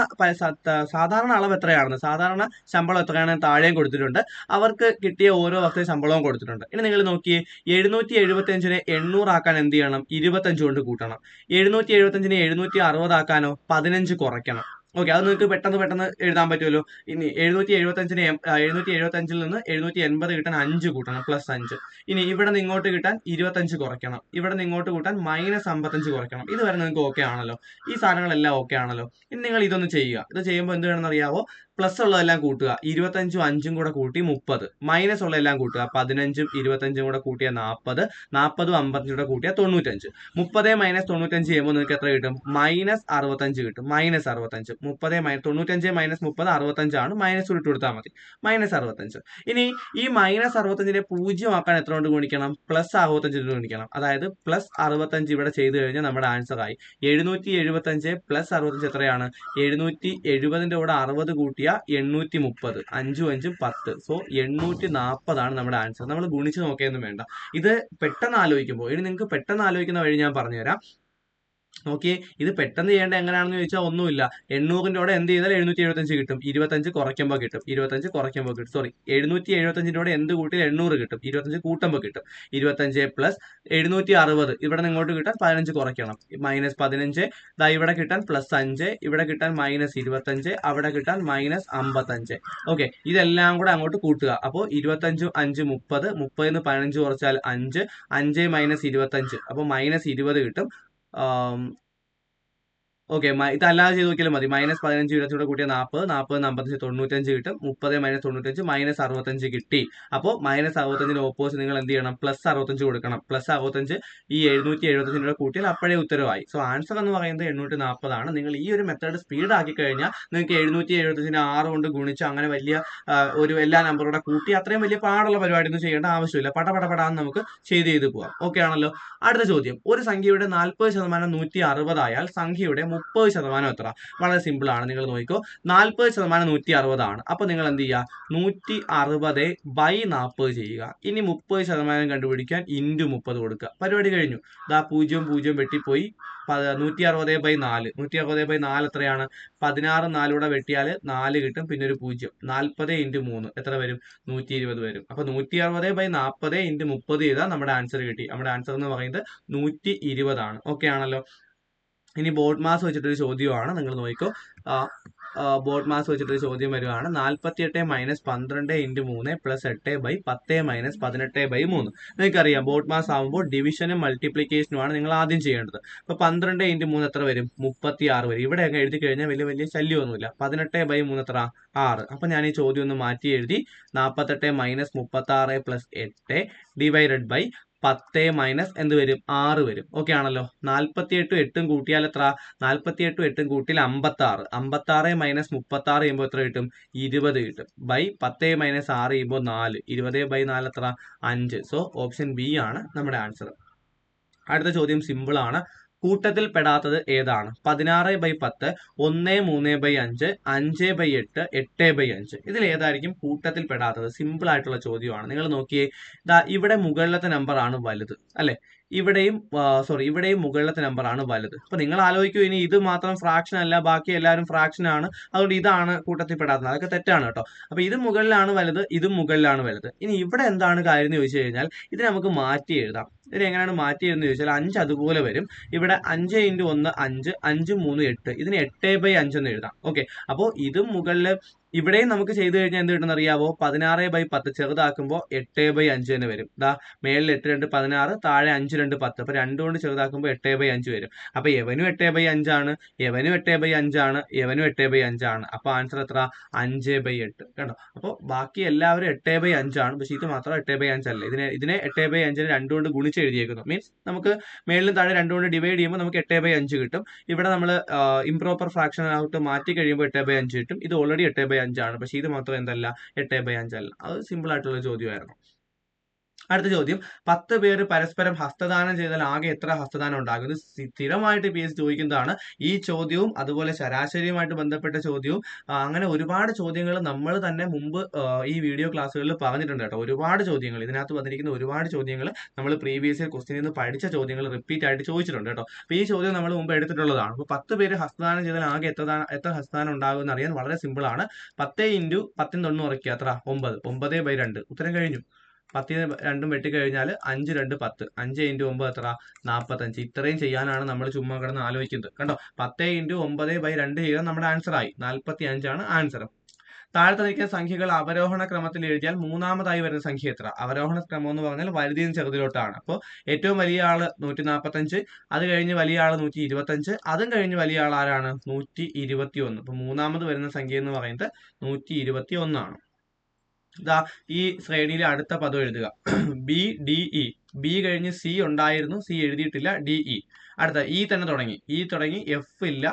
സാധാരണ അളവ് എത്രയാണെന്ന് സാധാരണ ശമ്പളം എത്രയാണ് താഴെയും കൊടുത്തിട്ടുണ്ട്. അവർക്ക് കിട്ടിയ ഓരോ വർഷത്തെ ശമ്പളവും കൊടുത്തിട്ടുണ്ട്. ഇനി നിങ്ങൾ നോക്കി എഴുന്നൂറ്റി എഴുപത്തി അഞ്ചിനെ എണ്ണൂറാക്കാൻ എന്ത് ചെയ്യണം? ഇരുപത്തഞ്ച് കൊണ്ട് കൂട്ടണം. എഴുന്നൂറ്റി എഴുപത്തഞ്ചിനെ എഴുന്നൂറ്റി അറുപതാക്കാനോ പതിനഞ്ച് കുറയ്ക്കണം. ഓക്കെ അത് നിങ്ങൾക്ക് പെട്ടെന്ന് പെട്ടെന്ന് എഴുതാൻ പറ്റുമല്ലോ. ഇനി എഴുന്നൂറ്റി എഴുപത്തഞ്ചിന് എഴുന്നൂറ്റി എഴുപത്തഞ്ചിൽ നിന്ന് എഴുന്നൂറ്റി എൺപത് കിട്ടാൻ അഞ്ച് കൂട്ടണം പ്ലസ് അഞ്ച്. ഇനി ഇവിടെ നിന്ന് ഇങ്ങോട്ട് കിട്ടാൻ ഇരുപത്തഞ്ച് കുറയ്ക്കണം. ഇവിടെ നിന്ന് ഇങ്ങോട്ട് കൂട്ടാൻ മൈനസ് അമ്പത്തഞ്ച് കുറയ്ക്കണം. ഇതുവരെ നിങ്ങൾക്ക് ഓക്കെ ആണല്ലോ. ഈ സാധനങ്ങളെല്ലാം ഓക്കെ ആണല്ലോ. ഇനി നിങ്ങൾ ഇതൊന്ന് ചെയ്യുക. ഇത് ചെയ്യുമ്പോൾ എന്ത് വേണമെന്ന് അറിയാവോ? പ്ലസ് ഉള്ളതെല്ലാം കൂട്ടുക. ഇരുപത്തഞ്ചും അഞ്ചും കൂടെ കൂട്ടി മുപ്പത്. മൈനസ് ഉള്ളതെല്ലാം കൂട്ടുക. പതിനഞ്ചും ഇരുപത്തഞ്ചും കൂടെ കൂട്ടിയ നാൽപ്പത് നാൽപ്പതും അമ്പത്തഞ്ചും കൂടെ കൂട്ടിയ തൊണ്ണൂറ്റഞ്ച്. മുപ്പത് മൈനസ് തൊണ്ണൂറ്റഞ്ച് ചെയ്യുമ്പോൾ നിങ്ങൾക്ക് എത്ര കിട്ടും? മൈനസ് അറുപത്തഞ്ച് കിട്ടും. മൈനസ് അറുപത്തഞ്ച്. മുപ്പത് മൈനസ് തൊണ്ണൂറ്റഞ്ച് മൈനസ് മുപ്പത് അറുപത്തഞ്ചാണ്. മൈനസ് ഇട്ട് കൊടുത്താൽ മതി. മൈനസ് അറുപത്തഞ്ച്. ഇനി ഈ മൈനസ് അറുപത്തഞ്ചിനെ പൂജ്യം ആക്കാൻ എത്ര കൊണ്ട് ഗുണിക്കണം? പ്ലസ് അറുപത്തഞ്ച് കൊണ്ട് ഗുണിക്കണം. അതായത് പ്ലസ് അറുപത്തഞ്ച് ഇവിടെ ചെയ്തു കഴിഞ്ഞാൽ നമ്മുടെ ആൻസർ ആയി. എഴുന്നൂറ്റി എഴുപത്തഞ്ച് പ്ലസ് അറുപത്തഞ്ച് എത്രയാണ്? എഴുന്നൂറ്റി എഴുപതിന്റെ കൂടെ അറുപത് കൂട്ടിയ എണ്ണൂറ്റി മുപ്പത് അഞ്ചും അഞ്ചും പത്ത്. സോ എണ്ണൂറ്റി നാൽപ്പതാണ് നമ്മുടെ ആൻസർ. നമ്മൾ ഗുണിച്ച് നോക്കിയൊന്നും വേണ്ട. ഇത് പെട്ടെന്ന് ആലോചിക്കുമ്പോൾ ഇനി നിങ്ങൾക്ക് പെട്ടെന്ന് ആലോചിക്കുന്ന വഴി ഞാൻ പറഞ്ഞുതരാം. ഓക്കെ ഇത് പെട്ടെന്ന് ചെയ്യേണ്ട എങ്ങനെയാണെന്ന് ചോദിച്ചാൽ ഒന്നുമില്ല. എണ്ണൂറിന്റെ കൂടെ എന്ത് ചെയ്താൽ എഴുന്നൂറ്റി എഴുപത്തഞ്ച് കിട്ടും. ഇരുപത്തഞ്ച് കുറയ്ക്കുമ്പോൾ കിട്ടും. ഇരുപത്തഞ്ച് കുറയ്ക്കുമ്പോൾ കിട്ടും. സോറി എഴുന്നൂറ്റി എഴുപത്തഞ്ചിന്റെ കൂടെ എന്ത് കൂട്ടിയിൽ എണ്ണൂറ് കിട്ടും. ഇരുപത്തഞ്ച് കൂട്ടുമ്പോൾ കിട്ടും. ഇരുപത്തഞ്ച് പ്ലസ് എഴുന്നൂറ്റി അറുപത്. ഇവിടെ നിങ്ങോട്ട് കിട്ടാൻ പതിനഞ്ച് കുറയ്ക്കണം. മൈനസ് പതിനഞ്ച് ദാ ഇവിടെ കിട്ടാൻ പ്ലസ് അഞ്ച് ഇവിടെ കിട്ടാൻ മൈനസ് ഇരുപത്തഞ്ച് അവിടെ കിട്ടാൻ മൈനസ് അമ്പത്തഞ്ച്. ഓക്കെ ഇതെല്ലാം കൂടെ അങ്ങോട്ട് കൂട്ടുക. അപ്പോൾ ഇരുപത്തഞ്ച് അഞ്ച് മുപ്പത്. മുപ്പതിന് പതിനഞ്ച് കുറച്ചാൽ അഞ്ച്. അഞ്ച് മൈനസ് ഇരുപത്തഞ്ച്. അപ്പോൾ മൈനസ് ഇരുപത് കിട്ടും. um, ഓക്കെ ഇതല്ലാതെ ചെയ്ത് നോക്കിയാലും മതി. മൈനസ് പതിനഞ്ച് ഇരുപത്തിയൂടെ കൂട്ടിയ നാൽപ്പത് നാൽപ്പത് നമ്പത്തഞ്ച് തൊണ്ണൂറ്റഞ്ച് കിട്ടും. മുപ്പത് മൈനസ് തൊണ്ണൂറ്റഞ്ച് മൈനസ് അറുപത്തഞ്ച് കിട്ടി. അപ്പോൾ മൈനസ് അറുപത്തഞ്ചിന് ഓപ്പോസ് നിങ്ങൾ എന്ത് ചെയ്യണം? പ്ലസ് അറുപത്തഞ്ച് കൊടുക്കണം. പ്ലസ് അറുപത്തഞ്ച് ഈ എഴുന്നൂറ്റി എഴുപത്തഞ്ചിന്റെ കൂട്ടിയാൽ അപ്പോഴേ ഉത്തരവായി. സോ ആൻസർ എന്ന് പറയുന്നത് എണ്ണൂറ്റി നാൽപ്പതാണ് നിങ്ങൾ ഈ ഒരു മെത്തേഡ് സ്പീഡ് ആക്കി കഴിഞ്ഞാൽ നിങ്ങൾക്ക് എഴുന്നൂറ്റി എഴുപത്തഞ്ചിന് ആറ് കൊണ്ട് ഗുണിച്ച് അങ്ങനെ വലിയ ഒരു എല്ലാ നമ്പറുകൂടെ കൂട്ടി അത്രയും വലിയ പാടുള്ള പരിപാടി ഒന്നും ചെയ്യേണ്ട ആവശ്യമില്ല. പട പട നമുക്ക് ചെയ്ത് ചെയ്ത് പോവാം. ഓക്കെ ആണല്ലോ? അടുത്ത ചോദ്യം. ഒരു സംഖ്യയുടെ നാൽപ്പത് ശതമാനം നൂറ്റി അറുപതായാൽ സംഖ്യയുടെ മുപ്പത് ശതമാനം എത്ര? വളരെ സിമ്പിൾ ആണ്. നിങ്ങൾ നോക്കിക്കോ. നാൽപ്പത് ശതമാനം നൂറ്റി അറുപതാണ് അപ്പോൾ നിങ്ങൾ എന്ത് ചെയ്യുക? നൂറ്റി അറുപത് ബൈ നാൽപ്പത് ചെയ്യുക. ഇനി മുപ്പത് ശതമാനം കണ്ടുപിടിക്കാൻ ഇന്റു മുപ്പത് കൊടുക്കുക. പരിപാടി കഴിഞ്ഞു. ദാ പൂജ്യം പൂജ്യം വെട്ടിപ്പോയി. നൂറ്റി അറുപത് ബൈ നാല്. നൂറ്റി അറുപത് ബൈ നാല് എത്രയാണ്? പതിനാറ് നാലൂടെ വെട്ടിയാൽ നാല് കിട്ടും. പിന്നെ ഒരു പൂജ്യം. നാൽപ്പത് ഇന്റു മൂന്ന്. എത്ര വരും? നൂറ്റി ഇരുപത് വരും. അപ്പോൾ നൂറ്റി അറുപത് ബൈ നാൽപ്പത് ഇന്റു മുപ്പത് ചെയ്താൽ നമ്മുടെ ആൻസർ കിട്ടി. നമ്മുടെ ആൻസർ എന്ന് പറയുന്നത് നൂറ്റി ഇരുപതാണ് ഓക്കെ ആണല്ലോ? ഇനി ബോട്ട് മാസ് വെച്ചിട്ടൊരു ചോദ്യമാണ് നിങ്ങൾ നോക്കിക്കോ ബോട്ട് മാസ് വെച്ചിട്ടൊരു ചോദ്യം വരുവാണ്. നാൽപ്പത്തി എട്ട് മൈനസ് പന്ത്രണ്ട് ഇന്റു മൂന്ന് പ്ലസ് എട്ട് ബൈ പത്ത് മൈനസ് പതിനെട്ട് ബൈ മൂന്ന്. നിങ്ങൾക്കറിയാം ബോട്ട് മാസ് ആകുമ്പോൾ ഡിവിഷനും മൾട്ടിപ്ലിക്കേഷനുമാണ് നിങ്ങൾ ആദ്യം ചെയ്യേണ്ടത്. അപ്പോൾ പന്ത്രണ്ട് ഇന്റു മൂന്ന് എത്ര വരും? മുപ്പത്തി ആറ് വരും ഇവിടെയൊക്കെ എഴുതി കഴിഞ്ഞാൽ വലിയ വലിയ ശല്യമൊന്നുമില്ല. പതിനെട്ട് ബൈ മൂന്ന് എത്ര? ആറ്. അപ്പോൾ ഞാൻ ഈ ചോദ്യം ഒന്ന് മാറ്റി എഴുതി നാൽപ്പത്തെട്ട് മൈനസ് മുപ്പത്തി ആറ് പ്ലസ് എട്ട് ഡിവൈഡഡ് ബൈ പത്ത് മൈനസ് എന്ത് വരും? ആറ് വരും. ഓക്കെ ആണല്ലോ. നാൽപ്പത്തി എട്ടും എട്ടും കൂട്ടിയാൽ എത്ര നാൽപ്പത്തി എട്ടും എട്ടും കൂട്ടിയാൽ അമ്പത്തി ആറ് അമ്പത്തി ആറ് മൈനസ് മുപ്പത്തി ആറ് ചെയ്യുമ്പോൾ എത്ര കിട്ടും? ഇരുപത് കിട്ടും. ബൈ പത്ത് മൈനസ് ആറ് ചെയ്യുമ്പോൾ നാല്. ഇരുപത് ബൈ നാല് എത്ര അഞ്ച്. സോ ഓപ്ഷൻ ബി ആണ് നമ്മുടെ ആൻസർ അടുത്ത ചോദ്യം സിമ്പിൾ ആണ്. കൂട്ടത്തിൽ പെടാത്തത് ഏതാണ്? പതിനാറ് ബൈ പത്ത് ഒന്ന് മൂന്ന് ബൈ അഞ്ച് അഞ്ച് ബൈ എട്ട് എട്ട് ബൈ അഞ്ച്. ഇതിൽ ഏതായിരിക്കും കൂട്ടത്തിൽ പെടാത്തത് സിമ്പിൾ ആയിട്ടുള്ള ചോദ്യമാണ്. നിങ്ങൾ നോക്കിയേ ഇതാ ഇവിടെ മുകളിലത്തെ നമ്പറാണ് വലുത് അല്ലെ? ഇവിടെയും സോറി ഇവിടെയും മുകളിലത്തെ നമ്പറാണ് വലുത്. അപ്പൊ നിങ്ങൾ ആലോചിക്കൂ ഇനി ഇത് മാത്രം ഫ്രാക്ഷൻ അല്ല ബാക്കി എല്ലാവരും ഫ്രാക്ഷൻ ആണ്. അതുകൊണ്ട് ഇതാണ് കൂട്ടത്തിൽ പെടാത്തത് അതൊക്കെ തെറ്റാണ് കേട്ടോ. അപ്പൊ ഇത് മുകളിലാണ് വലുത് ഇതും മുകളിലാണ് വലുത്. ഇനി ഇവിടെ എന്താണ് കാര്യം എന്ന് ചോദിച്ചു കഴിഞ്ഞാൽ ഇത് നമുക്ക് മാറ്റി എഴുതാം. ഇതിന് എങ്ങനെയാണ് മാറ്റിയതെന്ന് ചോദിച്ചാൽ അഞ്ച് അതുപോലെ വരും. ഇവിടെ അഞ്ച് ഇന്റു ഒന്ന് അഞ്ച് അഞ്ച് മൂന്ന് എട്ട്. ഇതിന് എട്ട് ബൈ അഞ്ച് എന്ന് എഴുതാം. ഓക്കെ അപ്പോൾ ഇതും മുകളിൽ ഇവിടെയും നമുക്ക് ചെയ്തു കഴിഞ്ഞാൽ എന്ത് കിട്ടുന്ന അറിയാവോ? പതിനാറ് ബൈ പത്ത് ചെറുതാക്കുമ്പോൾ എട്ട് ബൈ അഞ്ച് തന്നെ വരും. ദാ മേളിൽ എട്ട് രണ്ട് പതിനാറ് താഴെ അഞ്ച് രണ്ട് പത്ത്. അപ്പോൾ രണ്ടു കൊണ്ട് ചെറുതാക്കുമ്പോൾ എട്ട് ബൈ അഞ്ച് വരും. അപ്പോൾ എവനും എട്ട് ബൈ അഞ്ചാണ് എവനും എട്ട് ബൈ അഞ്ചാണ് എവനും എട്ട് ബൈ അഞ്ചാണ് അപ്പോൾ ആൻസർ എത്ര? അഞ്ച് ബൈ എട്ട്. കണ്ടോ? അപ്പോൾ ബാക്കി എല്ലാവരും എട്ട് ബൈ അഞ്ചാണ് പക്ഷേ ഇത് മാത്രം എട്ട് ബൈ അഞ്ചല്ല ഇതിനെ ഇതിനെ എട്ട് ബൈ അഞ്ചിന് രണ്ടു കൊണ്ട് ഗുണിച്ച് എഴുതിയേക്കുന്നു. മീൻസ് നമുക്ക് മേളിലും താഴെ രണ്ടുകൊണ്ട് ഡിവൈഡ് ചെയ്യുമ്പോൾ നമുക്ക് എട്ട് ബൈ അഞ്ച് കിട്ടും. ഇവിടെ നമ്മൾ ഇംപ്രോപ്പർ ഫ്രാക്ഷൻ ആയിട്ട് മാറ്റി കഴിയുമ്പോൾ എട്ട് ബൈ അഞ്ച് കിട്ടും. ഇത് ഓൾറെഡി എട്ട് ബൈ അഞ്ചാണ് പക്ഷേ ഇത് മാത്രം എന്തല്ല എട്ട് ബൈ അഞ്ചല്ല അത് സിമ്പിൾ ആയിട്ടുള്ള ചോദ്യമായിരുന്നു. അടുത്ത ചോദ്യം. പത്ത് പേര് പരസ്പരം ഹസ്തദാനം ചെയ്താൽ ആകെ എത്ര ഹസ്തദാനം ഉണ്ടാകും? സ്ഥിരമായിട്ട് പി എസ് ചോദിക്കുന്നതാണ്. ഈ ചോദ്യവും അതുപോലെ ശരാശരിയുമായിട്ട് ബന്ധപ്പെട്ട ചോദ്യവും അങ്ങനെ ഒരുപാട് ചോദ്യങ്ങൾ നമ്മൾ തന്നെ മുമ്പ് ഈ വീഡിയോ ക്ലാസ്സുകളിൽ പറഞ്ഞിട്ടുണ്ട് കേട്ടോ. ഒരുപാട് ചോദ്യങ്ങൾ. ഇതിനകത്ത് വന്നിരിക്കുന്ന ഒരുപാട് ചോദ്യങ്ങൾ നമ്മൾ പ്രീവിയസ് ഇയർ ക്വസ്റ്റിനിൽ നിന്ന് പഠിച്ച ചോദ്യങ്ങൾ റിപ്പീറ്റ് ആയിട്ട് ചോദിച്ചിട്ടുണ്ട് കേട്ടോ. അപ്പോൾ ഈ ചോദ്യം നമ്മൾ മുമ്പ് എടുത്തിട്ടുള്ളതാണ്. അപ്പോൾ പത്ത് പേര് ഹസ്തദാനം ചെയ്താൽ ആകെ എത്രദാനം എത്ര ഹസ്തദാനം ഉണ്ടാകും എന്ന് അറിയാൻ വളരെ സിമ്പിൾ ആണ്. പത്ത് ഇന്റു പത്തിന് തൊണ്ണൂറ് കുറയ്ക്കുക എത്ര? ഒമ്പത്. ഒമ്പത് ബൈ രണ്ട്. ഉത്തരം കഴിഞ്ഞു. പത്തിന് രണ്ടും വെട്ടിക്കഴിഞ്ഞാൽ അഞ്ച് രണ്ട് പത്ത്. അഞ്ച് ഇന്റു ഒമ്പത് എത്ര? നാൽപ്പത്തഞ്ച് ഇത്രയും ചെയ്യാനാണ് നമ്മൾ ചുമ്മാ കിടന്ന് ആലോചിക്കുന്നത്. കണ്ടോ? പത്ത് ഇന്റു ഒമ്പത് ബൈ രണ്ട് ചെയ്താൽ നമ്മുടെ ആൻസർ ആയി. നാൽപ്പത്തി അഞ്ചാണ് ആൻസർ താഴത്തെ നിൽക്കുന്ന സംഖ്യകൾ അവരോഹണ ക്രമത്തിൽ എഴുതിയാൽ മൂന്നാമതായി വരുന്ന സംഖ്യ എത്ര? അവരോഹണ ക്രമം എന്ന് പറഞ്ഞാൽ വലുതിയും ചെറുതിലോട്ടാണ്. അപ്പോൾ ഏറ്റവും വലിയ ആൾ നൂറ്റി നാൽപ്പത്തഞ്ച് അത് കഴിഞ്ഞ് വലിയ ആൾ നൂറ്റി ഇരുപത്തഞ്ച് അതും കഴിഞ്ഞ് വലിയ ആൾ ആരാണ്? നൂറ്റി ഇരുപത്തി ഒന്ന് അപ്പൊ മൂന്നാമത് വരുന്ന സംഖ്യ എന്ന് പറയുന്നത് നൂറ്റി ഇരുപത്തി ഒന്നാണ് ഇതാ ഈ ശ്രേണിയിലെ അടുത്ത പദം എഴുതുക. ബി ഡി ഇ ബി കഴിഞ്ഞ് സി ഉണ്ടായിരുന്നു. സി എഴുതിയിട്ടില്ല. ഡി ഇ അടുത്ത ഇ തന്നെ തുടങ്ങി. ഇ തുടങ്ങി എഫ് ഇല്ല.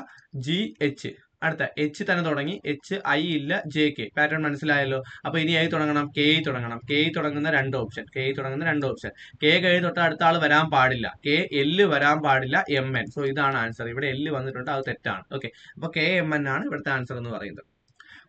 ജി എച്ച് അടുത്ത എച്ച് തന്നെ തുടങ്ങി. എച്ച് ഐ ഇല്ല. ജെ കെ പാറ്റേൺ മനസ്സിലായല്ലോ? അപ്പൊ ഇനി ഐ തുടങ്ങണം. കെ തുടങ്ങണം. കെ തുടങ്ങുന്ന രണ്ട് ഓപ്ഷൻ കെ തുടങ്ങുന്ന രണ്ട് ഓപ്ഷൻ കെ കഴിഞ്ഞ് തൊട്ട് അടുത്ത ആൾ വരാൻ പാടില്ല. കെ എല്ല് വരാൻ പാടില്ല. എം എൻ സോ ഇതാണ് ആൻസർ ഇവിടെ എല്ല് വന്നിട്ടുണ്ട്. അത് തെറ്റാണ്. ഓക്കെ അപ്പൊ കെ എം എൻ ആണ് ഇവിടുത്തെ ആൻസർ എന്ന് പറയുന്നത്.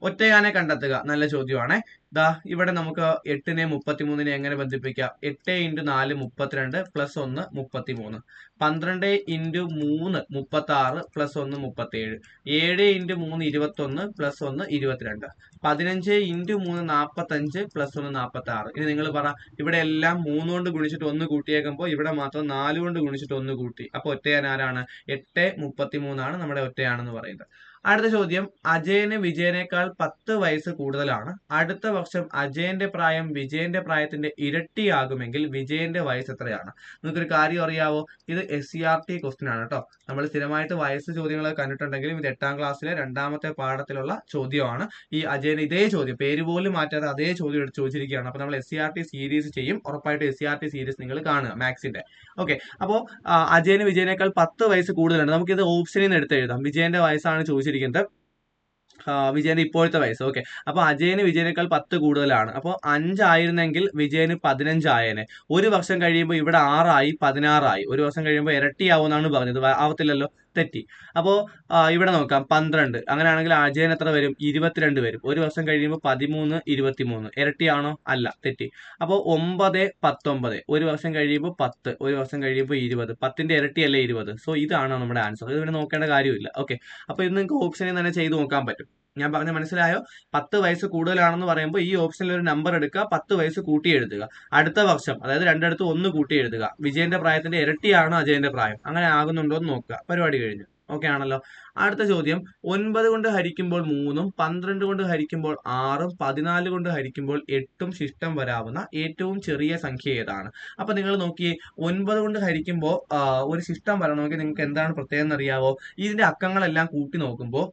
ഒറ്റയാനെ കണ്ടെത്തുക നല്ല ചോദ്യമാണ്. ദാ ഇവിടെ നമുക്ക് എട്ടിനെ മുപ്പത്തിമൂന്നിനെ എങ്ങനെ ബന്ധിപ്പിക്കാം? എട്ട് ഇന്റു നാല് മുപ്പത്തിരണ്ട് പ്ലസ് ഒന്ന് മുപ്പത്തിമൂന്ന്. പന്ത്രണ്ട് ഇന്റു മൂന്ന് മുപ്പത്തി ആറ് പ്ലസ് ഒന്ന് മുപ്പത്തേഴ്. ഏഴ് ഇന്റു മൂന്ന് ഇരുപത്തൊന്ന് പ്ലസ് ഒന്ന് ഇരുപത്തിരണ്ട്. പതിനഞ്ച് ഇന്റു മൂന്ന് നാൽപ്പത്തഞ്ച് പ്ലസ് ഒന്ന് നാൽപ്പത്തി ആറ് ഇനി നിങ്ങൾ പറ ഇവിടെ എല്ലാം മൂന്ന് കൊണ്ട് ഗുണിച്ചിട്ട് ഒന്ന് കൂട്ടിയേക്കുമ്പോൾ ഇവിടെ മാത്രം നാല് കൊണ്ട് ഗുണിച്ചിട്ട് ഒന്ന് കൂട്ടി. അപ്പോൾ ഒറ്റയാൻ ആരാണ്? എട്ട് മുപ്പത്തിമൂന്നാണ് നമ്മുടെ ഒറ്റയാണെന്ന് പറയുന്നത്. അടുത്ത ചോദ്യം അജയന് വിജയനേക്കാൾ പത്ത് വയസ്സ് കൂടുതലാണ്. അടുത്ത വർഷം അജയന്റെ പ്രായം വിജയന്റെ പ്രായത്തിന്റെ ഇരട്ടിയാകുമെങ്കിൽ വിജയന്റെ വയസ്സ് എത്രയാണ്? നിങ്ങൾക്കൊരു കാര്യം അറിയാവോ? ഇത് S C R T question ആണ് കേട്ടോ. നമ്മൾ സ്ഥിരമായിട്ട് വയസ്സ് ചോദ്യങ്ങൾ കണ്ടിട്ടുണ്ടെങ്കിലും ഇത് എട്ടാം ക്ലാസ്സിലെ രണ്ടാമത്തെ പാഠത്തിലുള്ള ചോദ്യമാണ്. ഈ അജയന് ഇതേ ചോദ്യം പേര് പോലും മാറ്റാതെ അതേ ചോദ്യം എടുത്ത് ചോദിച്ചിരിക്കുകയാണ്. അപ്പൊ നമ്മൾ S C R T series ചെയ്യും. ഉറപ്പായിട്ട് S C R T series നിങ്ങൾ കാണുക മാത്സിന്റെ. ഓക്കെ അപ്പോൾ അജയന് വിജയനേക്കാൾ പത്ത് വയസ്സ് കൂടുതലുണ്ട്. ഇത് ഓപ്ഷനിൽ നിന്ന് എടുത്ത് എഴുതാം. വിജയന്റെ വയസ്സാണ് ചോദിച്ചിരിക്കുന്നത് വിജയന്റെ ഇപ്പോഴത്തെ വയസ്സ്. ഓക്കെ. അപ്പൊ അജയന് വിജയനേക്കാൾ പത്ത് കൂടുതലാണ്. അപ്പോൾ അഞ്ചായിരുന്നെങ്കിൽ വിജയന് പതിനഞ്ചായേനെ. ഒരു വർഷം കഴിയുമ്പോൾ ഇവിടെ ആറായി പതിനാറായി. ഒരു വർഷം കഴിയുമ്പോൾ ഇരട്ടിയാവുമെന്നാണ് പറഞ്ഞത്. ആവത്തില്ലല്ലോ? തെറ്റി. അപ്പോൾ ഇവിടെ നോക്കാം. പന്ത്രണ്ട്. അങ്ങനെയാണെങ്കിൽ അജയൻ എത്ര വരും? ഇരുപത്തിരണ്ട് വരും. ഒരു വർഷം കഴിയുമ്പോൾ പതിമൂന്ന് ഇരുപത്തിമൂന്ന്. ഇരട്ടിയാണോ? അല്ല തെറ്റി. അപ്പോൾ ഒമ്പത് പത്തൊമ്പത്. ഒരു വർഷം കഴിയുമ്പോൾ പത്ത്. ഒരു വർഷം കഴിയുമ്പോൾ ഇരുപത്. പത്തിന്റെ ഇരട്ടിയല്ലേ ഇരുപത്? സോ ഇതാണ് നമ്മുടെ ആൻസർ. ഇത് ഇവിടെ നോക്കേണ്ട കാര്യമില്ല. ഓക്കെ. അപ്പോൾ ഇത് നിങ്ങൾക്ക് ഓപ്ഷനിൽ തന്നെ ചെയ്ത് നോക്കാൻ പറ്റും. ഞാൻ പറഞ്ഞ മനസ്സിലായോ? പത്ത് വയസ്സ് കൂടുതലാണെന്ന് പറയുമ്പോൾ ഈ ഓപ്ഷനിൽ ഒരു നമ്പർ എടുക്കുക പത്ത് വയസ്സ് കൂട്ടി എഴുതുക. അടുത്ത വർഷം അതായത് രണ്ടിടത്ത് ഒന്ന് കൂട്ടി എഴുതുക. വിജയന്റെ പ്രായത്തിന്റെ ഇരട്ടിയാണ് അജയന്റെ പ്രായം. അങ്ങനെ ആകുന്നുണ്ടോ എന്ന് നോക്കുക. പരിപാടി കഴിഞ്ഞു. ഓക്കെ ആണല്ലോ. അടുത്ത ചോദ്യം. ഒൻപത് കൊണ്ട് ഹരിക്കുമ്പോൾ മൂന്നും പന്ത്രണ്ട് കൊണ്ട് ഹരിക്കുമ്പോൾ ആറും പതിനാല് കൊണ്ട് ഹരിക്കുമ്പോൾ എട്ടും ശിഷ്ടം വരാവുന്ന ഏറ്റവും ചെറിയ സംഖ്യ ഏതാണ്? അപ്പൊ നിങ്ങൾ നോക്കിയേ ഒൻപത് കൊണ്ട് ഹരിക്കുമ്പോൾ ഒരു ശിഷ്ടം വരണമെങ്കിൽ നിങ്ങൾക്ക് എന്താണ് പ്രത്യേകം അറിയാവോ? ഇതിന്റെ അക്കങ്ങളെല്ലാം കൂട്ടി നോക്കുമ്പോൾ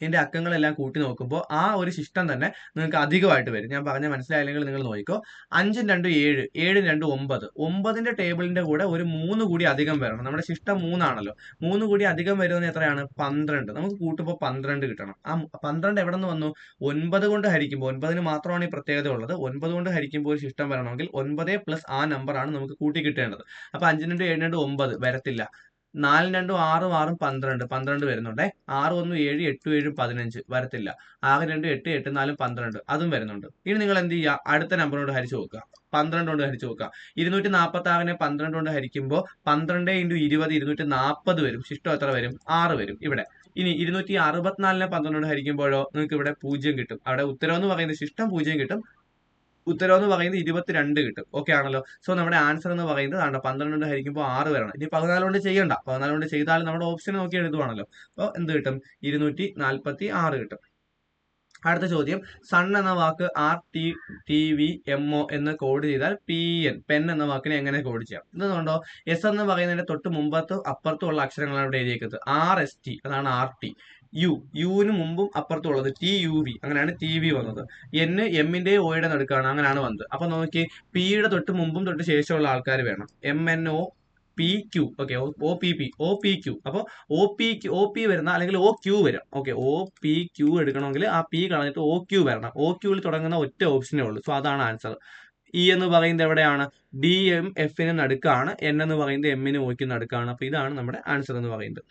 ഇതിന്റെ അക്കങ്ങളെല്ലാം കൂട്ടി നോക്കുമ്പോൾ ആ ഒരു ശിഷ്ടം തന്നെ നിങ്ങൾക്ക് അധികമായിട്ട് വരും. ഞാൻ പറഞ്ഞ മനസ്സിലായില്ലെങ്കിൽ നിങ്ങൾ നോക്കിക്കോ. അഞ്ചും രണ്ടും ഏഴ് ഏഴും രണ്ടും ഒമ്പത്. ഒമ്പതിന്റെ ടേബിളിന്റെ കൂടെ ഒരു മൂന്ന് കൂടി അധികം വരണം. നമ്മുടെ ശിഷ്ടം മൂന്നാണല്ലോ. മൂന്ന് കൂടി അധികം വരുന്നത് എത്രയാണ്? പന്ത്രണ്ട്. നമുക്ക് കൂട്ടുമ്പോൾ പന്ത്രണ്ട് കിട്ടണം. ആ പന്ത്രണ്ട് എവിടെ നിന്ന് വന്നു? ഒൻപത് കൊണ്ട് ഹരിക്കുമ്പോൾ ഒൻപതിന് മാത്രമാണ് ഈ പ്രത്യേകത ഉള്ളത്. ഒൻപത് കൊണ്ട് ഹരിക്കുമ്പോൾ ഒരു ശിഷ്ടം വരണമെങ്കിൽ ഒൻപത് പ്ലസ് ആ നമ്പറാണ് നമുക്ക് കൂട്ടി കിട്ടേണ്ടത്. അപ്പൊ അഞ്ചിനും ഏഴിനും ഒമ്പത് വരത്തില്ല. നാലും രണ്ടും ആറും ആറും പന്ത്രണ്ട്. പന്ത്രണ്ട് വരുന്നുണ്ടേ. ആറ് ഒന്നും ഏഴ് എട്ടും ഏഴും പതിനഞ്ച്. വരത്തില്ല. ആറ് രണ്ടും എട്ട് എട്ട് നാലും പന്ത്രണ്ട്. അതും വരുന്നുണ്ട്. ഇനി നിങ്ങൾ എന്ത് ചെയ്യുക? അടുത്ത നമ്പറിനോട് ഹരിച്ചു നോക്കുക. പന്ത്രണ്ട് കൊണ്ട് ഹരിച്ചു നോക്കുക. ഇരുന്നൂറ്റി നാൽപ്പത്തി ആറിനെ പന്ത്രണ്ട് കൊണ്ട് ഹരിക്കുമ്പോൾ പന്ത്രണ്ട് ഇന്റു ഇരുപത് ഇരുന്നൂറ്റി നാൽപ്പത് വരും. ശിഷ്ടം എത്ര വരും? ആറ് വരും. ഇവിടെ. ഇനി ഇരുന്നൂറ്റി അറുപത്തിനാലിനെ പന്ത്രണ്ട് കൊണ്ട് ഹരിക്കുമ്പോഴോ നിങ്ങൾക്ക് ഇവിടെ പൂജ്യം കിട്ടും. അവിടെ ഉത്തരം എന്ന് പറയുന്നത് ശിഷ്ടം പൂജ്യം കിട്ടും. ഉത്തരം എന്ന് പറയുന്നത് ഇരുപത്തിരണ്ട് കിട്ടും. ഓക്കെ ആണല്ലോ? സോ നമ്മുടെ ആൻസർ എന്ന് പറയുന്നത് ആണ് പന്ത്രണ്ട് കൊണ്ട് ഹരിക്കുമ്പോൾ ആറ് വരണം. ഇനി പതിനാല് കൊണ്ട് ചെയ്യണ്ട. പതിനാല് കൊണ്ട് ചെയ്താൽ നമ്മുടെ ഓപ്ഷൻ നോക്കി എഴുതുവാണല്ലോ. അപ്പോൾ എന്ത് കിട്ടും? ഇരുന്നൂറ്റി നാൽപ്പത്തി ആറ് കിട്ടും. അടുത്ത ചോദ്യം. സൺ എന്ന വാക്ക് R T T V M O എന്ന് കോഡ് ചെയ്താൽ പി എൻ പെൻ എന്ന വാക്കിനെ എങ്ങനെ കോഡ് ചെയ്യാം? ഇതുകൊണ്ടോ എസ് എന്ന് പറയുന്നതിന്റെ തൊട്ട് മുമ്പത്തും അപ്പുറത്തും ഉള്ള അക്ഷരങ്ങളാണ് ഇവിടെ എഴുതിയേക്കുന്നത്. ആർ എസ് ടി അതാണ് ആർ ടി യു യുവിന് മുമ്പും അപ്പുറത്തുള്ളത് ടി യു വി അങ്ങനെയാണ് ടി വി വന്നത്. എൻ എമ്മിന്റെ ഒയുടെ നടുക്കാണ് അങ്ങനെയാണ് വന്നത്. അപ്പൊ നോക്കി പിയുടെ തൊട്ട് മുമ്പും തൊട്ട് ശേഷമുള്ള ആൾക്കാർ വേണം. M N O P Q okay O P P O P Q അപ്പോൾ ഒ പി ഒ പി വരുന്ന അല്ലെങ്കിൽ ഒ ക്യു വരും. ഓക്കെ ഒ പി ക്യു എടുക്കണമെങ്കിൽ ആ പി കളഞ്ഞിട്ട് ഒ ക്യു വരണം. ഒ ക്യൂവിൽ തുടങ്ങുന്ന ഒറ്റ ഓപ്ഷനേ ഉള്ളൂ. സോ അതാണ് ആൻസർ ഇ എന്ന് പറയുന്നത് എവിടെയാണ്? ഡി എം എഫിന് നടുക്കാണ്. എൻ എന്ന് പറയുന്നത് എമ്മിന് ഒയ്ക്ക് നടുക്കാണ്. അപ്പൊ ഇതാണ് നമ്മുടെ ആൻസർ എന്ന് പറയുന്നത്.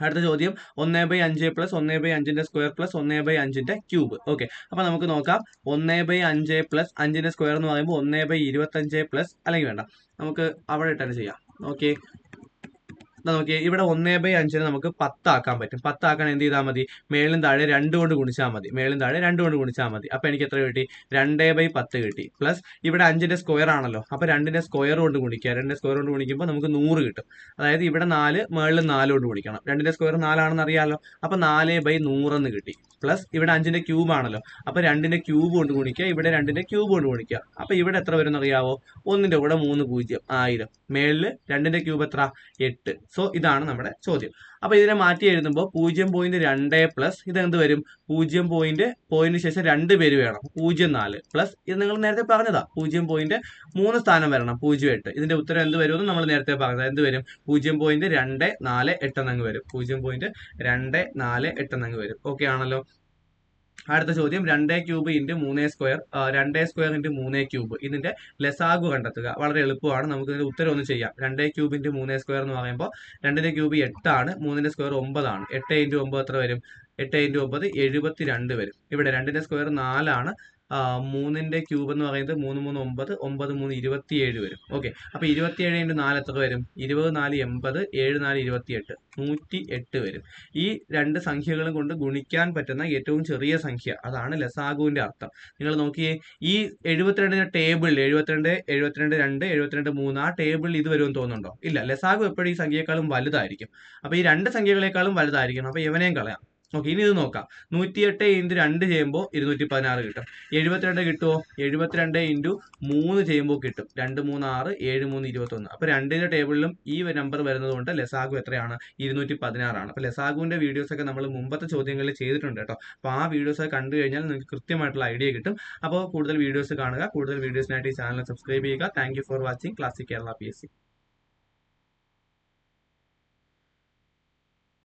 അടുത്ത ചോദ്യം ഒന്ന് ബൈ അഞ്ച് പ്ലസ് ഒന്ന് ബൈ അഞ്ചിന്റെ സ്ക്വയർ പ്ലസ് ഒന്ന് ബൈ അഞ്ചിന്റെ ക്യൂബ് ഓക്കെ അപ്പൊ നമുക്ക് നോക്കാം. ഒന്ന് ബൈ അഞ്ച് പ്ലസ് അഞ്ചിന്റെ സ്ക്വയർ എന്ന് പറയുമ്പോൾ ഒന്ന് ബൈ ഇരുപത്തഞ്ച് പ്ലസ് അല്ലെങ്കിൽ വേണ്ട. നമുക്ക് അവിടെ ഇട്ടാണ് ചെയ്യാം. ഓക്കെ നോക്കിയേ ഇവിടെ ഒന്നേ ബൈ അഞ്ചിന് നമുക്ക് പത്താക്കാൻ പറ്റും. പത്താക്കാൻ എന്ത് ചെയ്താൽ മതി? മേളിലും താഴെ രണ്ട് കൊണ്ട് ഗുണിച്ചാൽ മതി. മേളിലും താഴെ രണ്ട് കൊണ്ട് ഗുണിച്ചാൽ മതി. അപ്പോൾ എനിക്ക് എത്ര കിട്ടി? രണ്ടേ ബൈ പത്ത് കിട്ടി. പ്ലസ് ഇവിടെ അഞ്ചിന്റെ സ്ക്വയർ ആണല്ലോ. അപ്പോൾ രണ്ടിന്റെ സ്ക്വയർ കൊണ്ട് ഗുണിക്കുക. രണ്ടിന്റെ സ്ക്വയർ കൊണ്ട് ഗുണിക്കുമ്പോൾ നമുക്ക് നൂറ് കിട്ടും. അതായത് ഇവിടെ നാല് മേളിൽ നാല് കൊണ്ട് ഗുണിക്കണം. രണ്ടിന്റെ സ്ക്വയർ നാലാണെന്ന് അറിയാമല്ലോ അപ്പോൾ നാല് ബൈ നൂറെന്ന് കിട്ടി. പ്ലസ് ഇവിടെ അഞ്ചിന്റെ ക്യൂബ് ആണല്ലോ. അപ്പോൾ രണ്ടിന്റെ ക്യൂബ് കൊണ്ട് ഗുണിക്കുക. ഇവിടെ രണ്ടിന്റെ ക്യൂബ് കൊണ്ട് ഗുണിക്കുക. അപ്പോൾ ഇവിടെ എത്ര വരുന്നറിയാവോ അറിയാവോ ഒന്നിന്റെ കൂടെ മൂന്ന് പൂജ്യം ആയിരം. മേളിൽ രണ്ടിന്റെ ക്യൂബ് എത്ര? എട്ട്. സോ ഇതാണ് നമ്മുടെ ചോദ്യം. അപ്പോൾ ഇതിനെ മാറ്റി എഴുതുമ്പോൾ പൂജ്യം പോയിന്റ് രണ്ട് പ്ലസ് ഇത് എന്ത് വരും? പൂജ്യം പോയിന്റ് പോയിന്റ് ശേഷം രണ്ട് പേര് വേണം. പൂജ്യം നാല് പ്ലസ് ഇത് നിങ്ങൾ നേരത്തെ പറഞ്ഞതാ. പൂജ്യം പോയിന്റ് മൂന്ന് സ്ഥാനം വരണം. പൂജ്യം എട്ട്. ഇതിന്റെ ഉത്തരം എന്ത് വരുമെന്ന് നമ്മൾ നേരത്തെ പറഞ്ഞത്. എന്ത് വരും? പൂജ്യം പോയിന്റ് രണ്ട് നാല് എട്ട് എന്നങ്ങ് വരും. പൂജ്യം പോയിന്റ് രണ്ട് നാല് എട്ട് എന്നങ്ങ് വരും. ഓക്കെ ആണല്ലോ? അടുത്ത ചോദ്യം രണ്ടേ ക്യൂബ് ഇന്റു മൂന്നേ സ്ക്വയർ രണ്ടേ സ്ക്വയർ ഇന്റു മൂന്നേ ക്യൂബ്. ഇതിന്റെ ലസാഗു കണ്ടെത്തുക. വളരെ എളുപ്പമാണ്. നമുക്ക് ഇതിന്റെ ഉത്തരം ഒന്ന് ചെയ്യാം. രണ്ടേ ക്യൂബ് ഇന്റു മൂന്നേ സ്ക്വയർ എന്ന് പറയുമ്പോൾ രണ്ടിന്റെ ക്യൂബ് എട്ടാണ് മൂന്നിന്റെ സ്ക്വയർ ഒമ്പതാണ്. എട്ട് ഇന്റു ഒമ്പത് എത്ര വരും? എട്ട് ഇന്റു ഒമ്പത് എഴുപത്തി രണ്ട് വരും. ഇവിടെ രണ്ടിന്റെ സ്ക്വയർ നാലാണ്. ആ, മൂന്നിന്റെ ക്യൂബ് എന്ന് പറയുന്നത് മൂന്ന് മൂന്ന് ഒമ്പത് ഒമ്പത് മൂന്ന് ഇരുപത്തിയേഴ് വരും. ഓക്കെ. അപ്പോൾ ഇരുപത്തിയേഴ് ഇന്റു നാല് എത്ര വരും? ഇരുപത് നാല് എൺപത് ഏഴ് നാല് ഇരുപത്തിയെട്ട്. നൂറ്റി എട്ട് വരും. ഈ രണ്ട് സംഖ്യകളും കൊണ്ട് ഗുണിക്കാൻ പറ്റുന്ന ഏറ്റവും ചെറിയ സംഖ്യ അതാണ് ലസാഗുവിന്റെ അർത്ഥം. നിങ്ങൾ നോക്കിയേ ഈ എഴുപത്തിരണ്ടിന്റെ ടേബിളിൽ എഴുപത്തിരണ്ട് എഴുപത്തിരണ്ട് രണ്ട് എഴുപത്തിരണ്ട് മൂന്ന് ആ ടേബിളിൽ ഇത് വരുമെന്ന് തോന്നുന്നുണ്ടോ? ഇല്ല ലസാഗു എപ്പോഴും ഈ സംഖ്യയെക്കാളും വലുതായിരിക്കും. അപ്പോൾ ഈ രണ്ട് സംഖ്യകളെക്കാളും വലുതായിരിക്കണം. അപ്പോൾ ഇവനെയും കളയാം. ഓക്കെ ഇനി ഇത് നോക്കാം. നൂറ്റിയെട്ട് ഇന്റു രണ്ട് ചെയ്യുമ്പോൾ ഇരുന്നൂറ്റി പതിനാറ് കിട്ടും. എഴുപത്തിരണ്ട് കിട്ടുമോ എഴുപത്തിരണ്ട് ഇന്റു മൂന്ന് ചെയ്യുമ്പോൾ കിട്ടും. രണ്ട് മൂന്ന് ആറ് ഏഴ് മൂന്ന് ഇരുപത്തൊന്ന്. അപ്പോൾ രണ്ടിന്റെ ടേബിളിലും ഈ നമ്പർ വരുന്നത് കൊണ്ട് ലെസാഗു എത്രയാണ്? ഇരുന്നൂറ്റി പതിനാറാണ് അപ്പോൾ ലെസാഗുവിന്റെ വീഡിയോസൊക്കെ നമ്മൾ മുമ്പത്തെ ചോദ്യങ്ങളിൽ ചെയ്തിട്ടുണ്ട് കേട്ടോ. അപ്പോൾ ആ വീഡിയോസ് കണ്ടു കഴിഞ്ഞാൽ നിങ്ങൾക്ക് കൃത്യമായിട്ടുള്ള ഐഡിയ കിട്ടും. അപ്പോൾ കൂടുതൽ വീഡിയോസ് കാണുക. കൂടുതൽ വീഡിയോസിനായിട്ട് ഈ ചാനൽ സബ്സ്ക്രൈബ് ചെയ്യുക. Thank for watching classic Kerala P